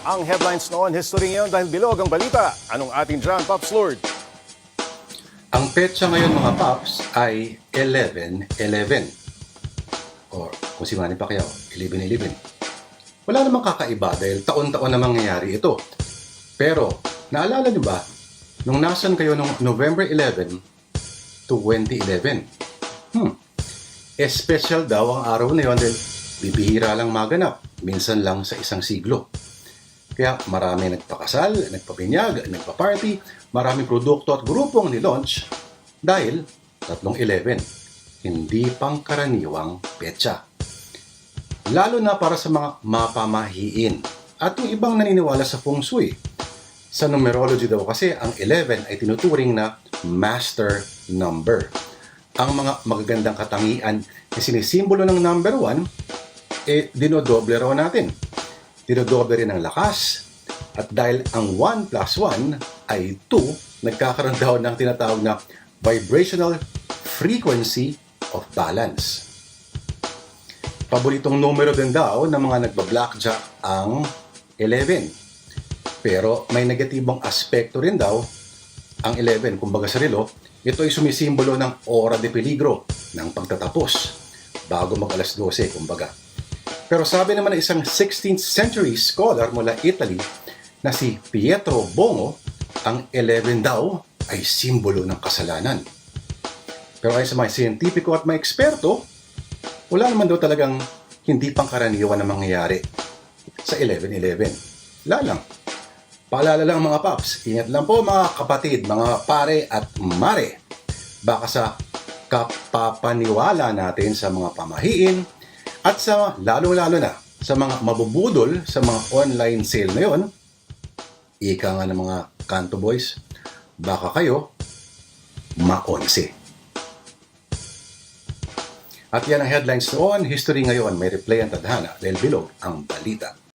Ang headlines noon, history ngayon dahil bilog ang balita. Anong ating dyan, Pops Lord? Ang petsa ngayon mga paps ay 11-11. Or kung si Manny Pacquiao, 11-11. Wala namang kakaiba dahil taon-taon na mangyayari ito. Pero, naalala niyo ba, nung nasan kayo nung November 11 to 2011? Hmm, special daw ang araw na yun dahil bibihira lang maganap, minsan lang sa isang siglo. Kaya marami nagpakasal, nagpabinyag, nagpa-party, maraming produkto at grupo ang nilaunch dahil tatlong 11, hindi pangkaraniwang petsa. Lalo na para sa mga mapamahiin at yung ibang naniniwala sa feng shui. Sa numerology daw kasi, ang 11 ay tinuturing na master number. Ang mga magagandang katangian na sinisimbolo ng number 1, eh, dinodoble raw natin dinodoble rin ang lakas. At dahil ang 1 plus 1 ay 2, nagkakaroon daw ng tinatawag na vibrational frequency of balance. Paboritong numero din daw ng mga nagba-blackjack ang 11. Pero may negatibong aspekto rin daw ang 11, kumbaga sa relo, ito ay sumisimbolo ng ora de peligro, ng pagtatapos, bago mag alas 12, kumbaga. Pero sabi naman ng isang 16th century scholar mula Italy na si Pietro Bongo, ang 11 daw ay simbolo ng kasalanan. Pero ayon sa mga siyentipiko at mga eksperto, wala naman daw talagang hindi pangkaraniwan na mangyayari sa 11-11. Wala lang. Paalala lang mga paps, ingat lang po mga kapatid, mga pare at mare. Baka sa kapapaniwala natin sa mga pamahiin, at sa lalo-lalo na sa mga mabubudol sa mga online sale na yon, ika nga ng mga kanto boys, baka kayo maonsi. At yan ang headlines noon, history ngayon, may replay ang tadhana dahil bilog ang balita.